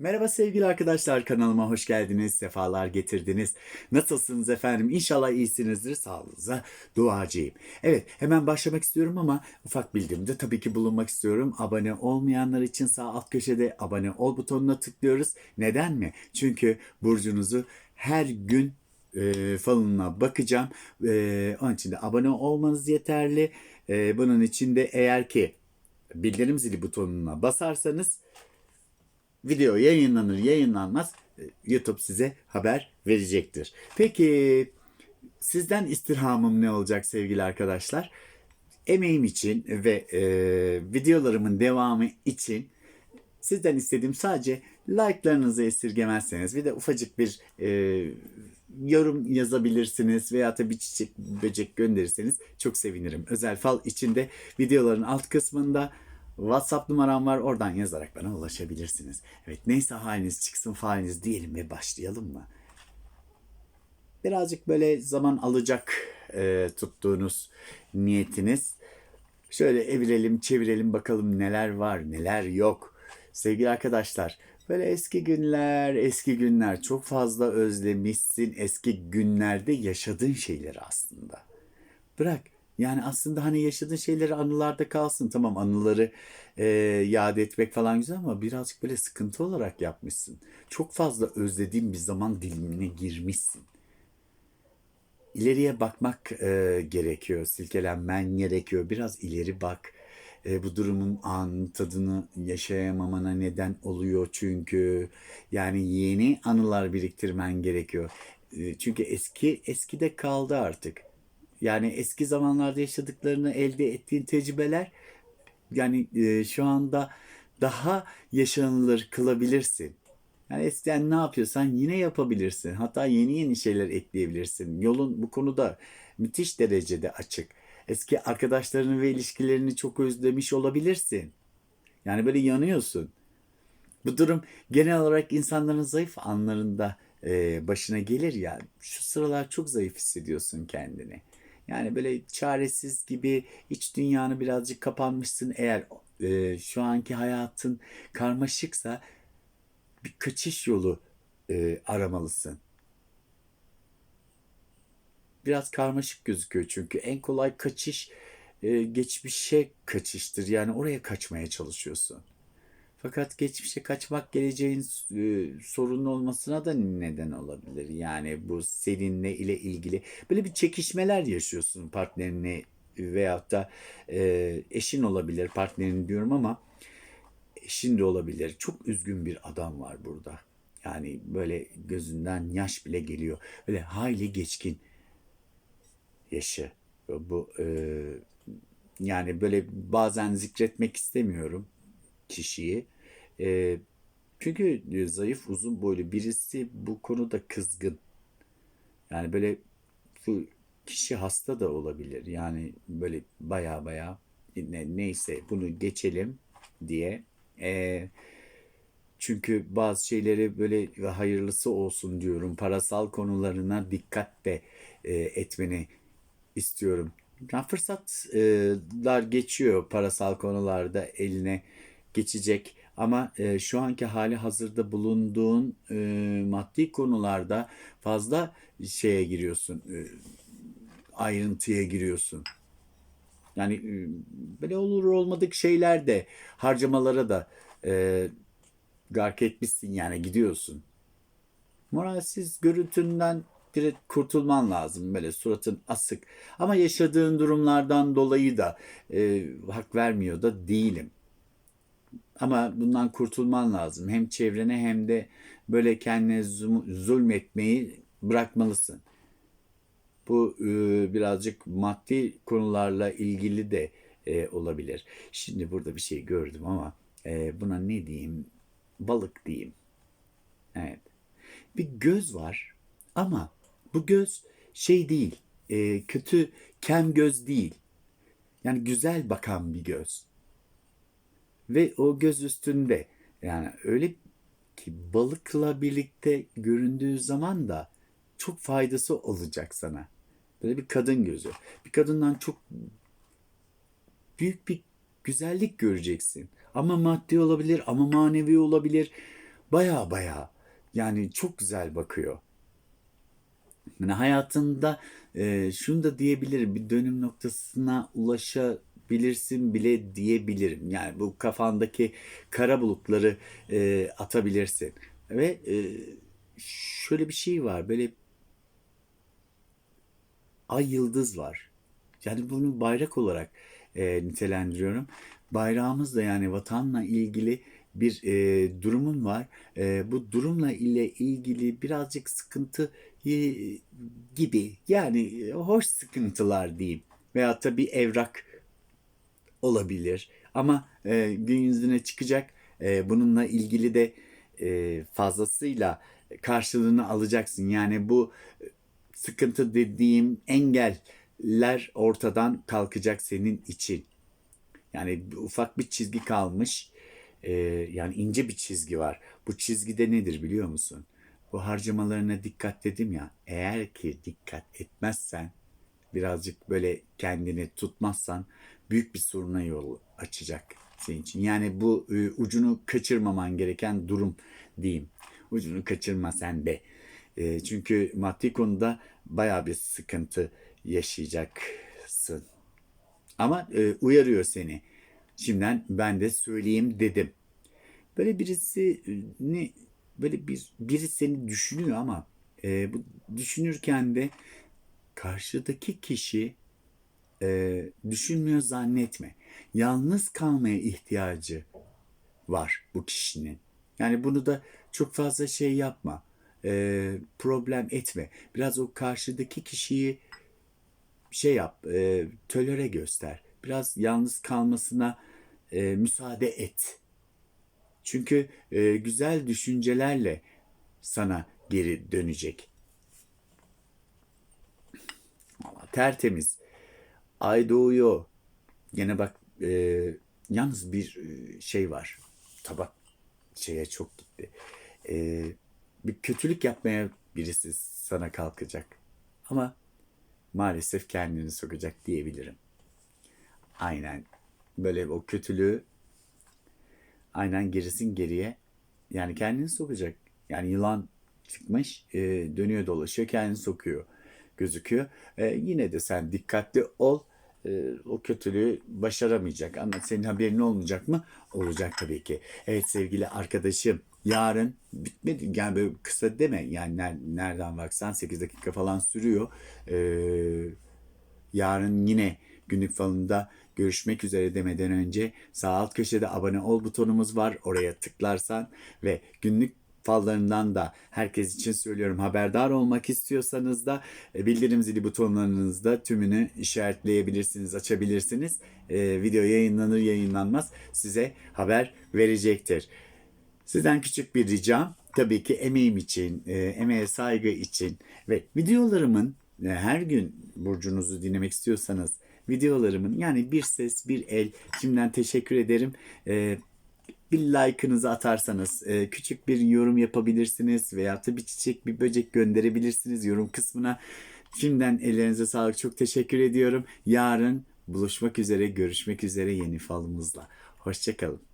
Merhaba sevgili arkadaşlar kanalıma hoş geldiniz, sefalar getirdiniz. Nasılsınız efendim? İnşallah iyisinizdir, sağlığınıza duacıyım. Evet hemen başlamak istiyorum ama ufak bildiğimde tabii ki bulunmak istiyorum. Abone olmayanlar için sağ alt köşede abone ol butonuna tıklıyoruz. Neden mi? Çünkü burcunuzu her gün e, falına bakacağım. E, onun için de abone olmanız yeterli. E, bunun için de eğer ki bildirim zili butonuna basarsanız video yayınlanır yayınlanmaz e, YouTube size haber verecektir. Peki sizden istirhamım ne olacak sevgili arkadaşlar? Emeğim için ve e, videolarımın devamı için sizden istediğim sadece like'larınızı esirgemezseniz bir de ufacık bir e, yorum yazabilirsiniz veya da bir çiçek böcek gönderirseniz çok sevinirim. Özel fal içinde videoların alt kısmında WhatsApp numaram var oradan yazarak bana ulaşabilirsiniz. Evet neyse haliniz çıksın faliniz diyelim ve başlayalım mı? Birazcık böyle zaman alacak e, tuttuğunuz niyetiniz. Şöyle evirelim çevirelim bakalım neler var neler yok. Sevgili arkadaşlar böyle eski günler eski günler çok fazla özlemişsin eski günlerde yaşadığın şeyleri aslında. Bırak yani aslında hani yaşadığın şeyleri anılarda kalsın. Tamam anıları e, yad etmek falan güzel ama birazcık böyle sıkıntı olarak yapmışsın. Çok fazla özlediğin bir zaman dilimine girmişsin. İleriye bakmak e, gerekiyor, silkelenmen gerekiyor. Biraz ileri bak. E, bu durumun an tadını yaşayamamana neden oluyor çünkü. Yani yeni anılar biriktirmen gerekiyor. E, çünkü eski eskide kaldı artık. Yani eski zamanlarda yaşadıklarını elde ettiğin tecrübeler yani e, şu anda daha yaşanılır kılabilirsin. Yani eskiden ne yapıyorsan yine yapabilirsin. Hatta yeni yeni şeyler ekleyebilirsin. Yolun bu konuda müthiş derecede açık. Eski arkadaşlarını ve ilişkilerini çok özlemiş olabilirsin. Yani böyle yanıyorsun. Bu durum genel olarak insanların zayıf anlarında e, başına gelir ya. Şu sıralar çok zayıf hissediyorsun kendini. Yani böyle çaresiz gibi iç dünyanı birazcık kapanmışsın. Eğer e, şu anki hayatın karmaşıksa bir kaçış yolu e, aramalısın. Biraz karmaşık gözüküyor çünkü en kolay kaçış e, geçmişe kaçıştır. Yani oraya kaçmaya çalışıyorsun. Fakat geçmişe kaçmak geleceğin e, sorunun olmasına da neden olabilir. Yani bu seninle ile ilgili böyle bir çekişmeler yaşıyorsun partnerine veyahut da e, eşin olabilir partnerin diyorum ama eşin de olabilir. Çok üzgün bir adam var burada. Yani böyle gözünden yaş bile geliyor. Böyle hayli geçkin yaşı. Bu e, yani böyle bazen zikretmek istemiyorum kişiyi. E, çünkü zayıf uzun boylu birisi bu konuda kızgın. Yani böyle bu kişi hasta da olabilir. Yani böyle baya baya ne, neyse bunu geçelim diye. E, çünkü bazı şeyleri böyle hayırlısı olsun diyorum. Parasal konularına dikkat de e, etmeni istiyorum. Yani fırsatlar geçiyor parasal konularda eline geçecek ama e, şu anki hali hazırda bulunduğun e, maddi konularda fazla şeye giriyorsun, e, ayrıntıya giriyorsun. Yani e, böyle olur olmadık şeyler de harcamalara da e, gark etmişsin yani gidiyorsun. Moralsiz görüntünden direkt kurtulman lazım. Böyle suratın asık. Ama yaşadığın durumlardan dolayı da e, hak vermiyor da değilim. Ama bundan kurtulman lazım. Hem çevrene hem de böyle kendine zulmetmeyi bırakmalısın. Bu e, birazcık maddi konularla ilgili de e, olabilir. Şimdi burada bir şey gördüm ama e, buna ne diyeyim? Balık diyeyim. Evet. Bir göz var ama bu göz şey değil, e, kötü kem göz değil. Yani güzel bakan bir göz. Ve o göz üstünde yani öyle ki balıkla birlikte göründüğü zaman da çok faydası olacak sana. Böyle bir kadın gözü. Bir kadından çok büyük bir güzellik göreceksin. Ama maddi olabilir, ama manevi olabilir. baya baya yani çok güzel bakıyor. Yani hayatında e, şunu da diyebilirim bir dönüm noktasına ulaşabilirsin bile diyebilirim. Yani bu kafandaki kara bulutları e, atabilirsin. Ve e, şöyle bir şey var böyle ay yıldız var. Yani bunu bayrak olarak e, nitelendiriyorum. Bayrağımız da yani vatanla ilgili bir e, durumun var. E, bu durumla ile ilgili birazcık sıkıntı e, gibi yani e, hoş sıkıntılar diyeyim. Veyahut da bir evrak olabilir. Ama e, gün yüzüne çıkacak. E, bununla ilgili de e, fazlasıyla karşılığını alacaksın. Yani bu e, sıkıntı dediğim engeller ortadan kalkacak senin için. Yani ufak bir çizgi kalmış. E, yani ince bir çizgi var. Bu çizgide nedir biliyor musun? Bu harcamalarına dikkat dedim ya. Eğer ki dikkat etmezsen birazcık böyle kendini tutmazsan büyük bir soruna yol açacak senin için. Yani bu e, ucunu kaçırmaman gereken durum diyeyim. Ucunu kaçırma sen de. E, çünkü maddi konuda baya bir sıkıntı yaşayacaksın. Ama e, uyarıyor seni. Şimdiden ben de söyleyeyim dedim. Böyle birisi ne böyle bir biri seni düşünüyor ama e, bu düşünürken de karşıdaki kişi e, düşünmüyor zannetme. Yalnız kalmaya ihtiyacı var bu kişinin. Yani bunu da çok fazla şey yapma. E, problem etme. Biraz o karşıdaki kişiyi şey yap, e, tölere göster. Biraz yalnız kalmasına e, müsaade et. Çünkü e, güzel düşüncelerle sana geri dönecek. Tertemiz. Ay doğuyor. Gene bak e, yalnız bir e, şey var. Tabak şeye çok gitti. E, bir kötülük yapmaya birisi sana kalkacak. Ama maalesef kendini sokacak diyebilirim. Aynen böyle o kötülüğü aynen gerisin geriye yani kendini sokacak. Yani yılan çıkmış e, dönüyor dolaşıyor kendini sokuyor gözüküyor. E, yine de sen dikkatli ol. E, o kötülüğü başaramayacak ama senin haberin olmayacak mı? Olacak tabii ki. Evet sevgili arkadaşım yarın bitmedi yani böyle kısa deme yani ner- nereden baksan 8 dakika falan sürüyor. Ee, yarın yine günlük falında görüşmek üzere demeden önce sağ alt köşede abone ol butonumuz var. Oraya tıklarsan ve günlük fallarından da herkes için söylüyorum haberdar olmak istiyorsanız da e, bildirim zili butonlarınızda tümünü işaretleyebilirsiniz, açabilirsiniz. Ee, video yayınlanır yayınlanmaz size haber verecektir. Sizden küçük bir ricam tabii ki emeğim için, e, emeğe saygı için ve videolarımın e, her gün burcunuzu dinlemek istiyorsanız videolarımın yani bir ses bir el şimdiden teşekkür ederim. E, bir like'ınızı atarsanız e, küçük bir yorum yapabilirsiniz veya da bir çiçek bir böcek gönderebilirsiniz yorum kısmına. Şimdiden ellerinize sağlık çok teşekkür ediyorum. Yarın buluşmak üzere görüşmek üzere yeni falımızla. Hoşçakalın.